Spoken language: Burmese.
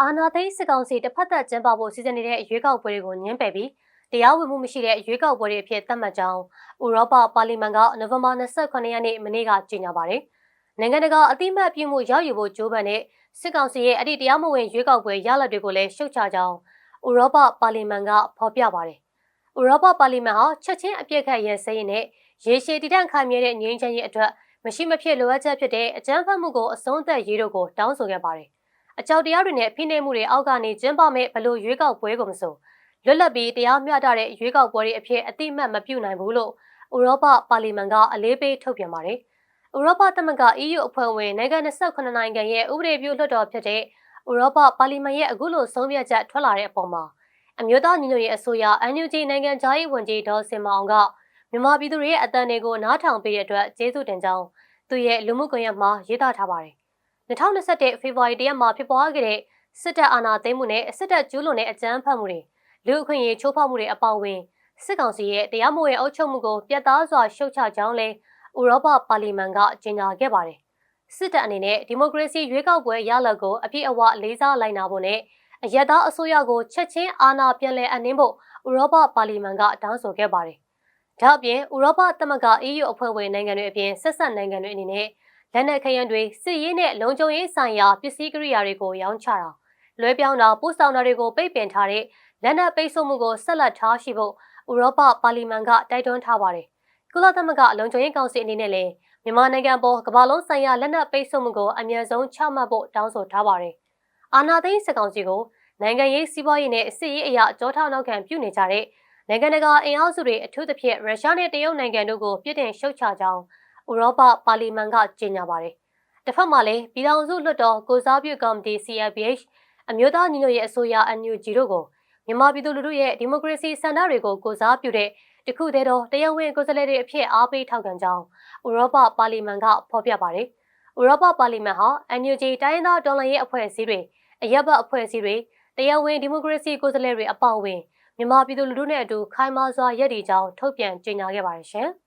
အာနာသိန်းစစ်ကောင်စီတစ်ဖက်သက်ကျင်းပဖို့စီစဉ်နေတဲ့ရွေးကောက်ပွဲတွေကိုညှင်းပယ်ပြီးတရားဝင်မှုမရှိတဲ့ရွေးကောက်ပွဲတွေအဖြစ်သတ်မှတ်ကြောင်းဥရောပပါလီမန်ကနိုဝင်ဘာ28ရက်နေ့မနေ့ကကြေညာပါတယ်။နိုင်ငံတကာအတိမတ်ပြုမှုရောက်ယူဖို့ကြိုးပမ်းတဲ့စစ်ကောင်စီရဲ့အတိတရားမဝင်ရွေးကောက်ပွဲရလဒ်တွေကိုလည်းရှုတ်ချကြောင်းဥရောပပါလီမန်ကဖော်ပြပါတယ်။ဥရောပပါလီမန်ဟာချက်ချင်းအပြစ်ခတ်ရစင်းနဲ့ရေရှည်တည်တံ့ခိုင်မြဲတဲ့ငြိမ်းချမ်းရေးအတွက်မရှိမဖြစ်လိုအပ်ချက်ဖြစ်တဲ့အကြမ်းဖက်မှုကိုအဆုံးသတ်ရေးတို့ကိုတောင်းဆိုခဲ့ပါတယ်။ အကြောက်တရားတွေနဲ့ဖိနှိပ်မှုတွေအောက်ကနေကျင်းပမဲ့ဘလို့ရွေးကောက်ပွဲကိုမဆိုလွတ်လပ်ပြီးတရားမျှတတဲ့ရွေးကောက်ပွဲတွေအဖြစ်အတိမတ်မပြုနိုင်ဘူးလို့ဥရောပပါလီမန်ကအလေးပေးထုတ်ပြန်ပါတယ်။ဥရောပသမဂ္ဂ EU အဖွဲ့ဝင်နိုင်ငံ28နိုင်ငံရဲ့ဥပဒေပြုလွှတ်တော်ဖြစ်တဲ့ဥရောပပါလီမန်ရဲ့အခုလိုဆုံးဖြတ်ချက်ထွက်လာတဲ့အပေါ်မှာအမျိုးသားညီညွတ်ရေးအစိုးရ NUG နိုင်ငံသားရေးဝန်ကြီးဒေါ်စင်မအောင်ကမြန်မာပြည်သူတွေရဲ့အတန်တွေကိုနားထောင်ပေးတဲ့အတွက်ကျေးဇူးတင်ကြောင်းသူရဲ့လူမှုကွန်ရက်မှာရေးသားထားပါတယ်။ 2021ဖေဖော်ဝါရီလရက်မှာဖြစ်ပွားခဲ့တဲ့စစ်တပ်အာဏာသိမ်းမှုနဲ့စစ်တပ်ကျူးလွန်တဲ့အကြမ်းဖက်မှုတွေလူအခွင့်အရေးချိုးဖောက်မှုတွေအပေါင်းဝင်စစ်ကောင်စီရဲ့တရားမဝင်အုပ်ချုပ်မှုကိုပြတ်သားစွာရှုတ်ချကြောင်းလဲဥရောပပါလီမန်ကကြေညာခဲ့ပါတယ်။စစ်တပ်အနေနဲ့ဒီမိုကရေစီရွေးကောက်ပွဲရလဒ်ကိုအပြည့်အဝလေးစားလိုက်နာဖို့နဲ့အယက်သားအစိုးရကိုချက်ချင်းအာဏာပြန်လည်အနှင်းဖို့ဥရောပပါလီမန်ကတောင်းဆိုခဲ့ပါတယ်။ဒါ့အပြင်ဥရောပသမဂ္ဂ EU အဖွဲ့ဝင်နိုင်ငံတွေအပြင်ဆက်ဆက်နိုင်ငံတွေအနေနဲ့ လက်နက်ခရမ်းတွေစစ်ရေးနဲ့လုံခြုံရေးဆိုင်ရာပစ္စည်းကိရိယာတွေကိုရောင်းချတာလွဲပြောင်းတာပို့ဆောင်တာတွေကိုပိတ်ပင်ထားတဲ့လက်နက်ပိတ်ဆို့မှုကိုဆက်လက်ထားရှိဖို့ဥရောပပါလီမန်ကတိုက်တွန်းထားပါတယ်။ကုလသမဂ္ဂလုံခြုံရေးကောင်စီအနေနဲ့လည်းမြန်မာနိုင်ငံပေါ်ကမ္ဘာလုံးဆိုင်ရာလက်နက်ပိတ်ဆို့မှုကိုအမြန်ဆုံးချမှတ်ဖို့တောင်းဆိုထားပါတယ်။အာဏာသိမ်းစစ်ကောင်စီကိုနိုင်ငံရေးစီးပွားရေးနဲ့စစ်ရေးအရာအကြောထောက်နောက်ခံပြုနေကြတဲ့နိုင်ငံတကာအင်အားစုတွေအထူးသဖြင့်ရုရှားနဲ့တရုတ်နိုင်ငံတို့ကိုပြစ်တင်ရှုတ်ချကြောင်း ဥရောပပါလီမန်ကကြေညာပါတယ်။တစ်ဖက်မှာလည်းပြည်ထောင်စုလွှတ်တော်ကိုစားပြုကော်မတီ CRPH အမျိုးသားညီညွတ်ရေးအစိုးရ NUG တို့ကိုမြန်မာပြည်သူလူထုရဲ့ဒီမိုကရေစီစံနှတွေကိုကိုစားပြုတဲ့တခုတည်းသောတရားဝင်ကိုယ်စားလှယ်တွေအဖြစ်အားပေးထောက်ခံကြောင်းဥရောပပါလီမန်ကဖော်ပြပါတယ်။ဥရောပပါလီမန်ဟာ NUG တိုင်းရင်းသားဒေါ်လာရေးအဖွဲ့အစည်းတွေအရက်ဘတ်အဖွဲ့အစည်းတွေတရားဝင်ဒီမိုကရေစီကိုယ်စားလှယ်တွေအပေါအဝင်မြန်မာပြည်သူလူထုနဲ့အတူခိုင်မာစွာရည်တည်ကြောင်းထုတ်ပြန်ကြေညာခဲ့ပါတယ်ရှင်။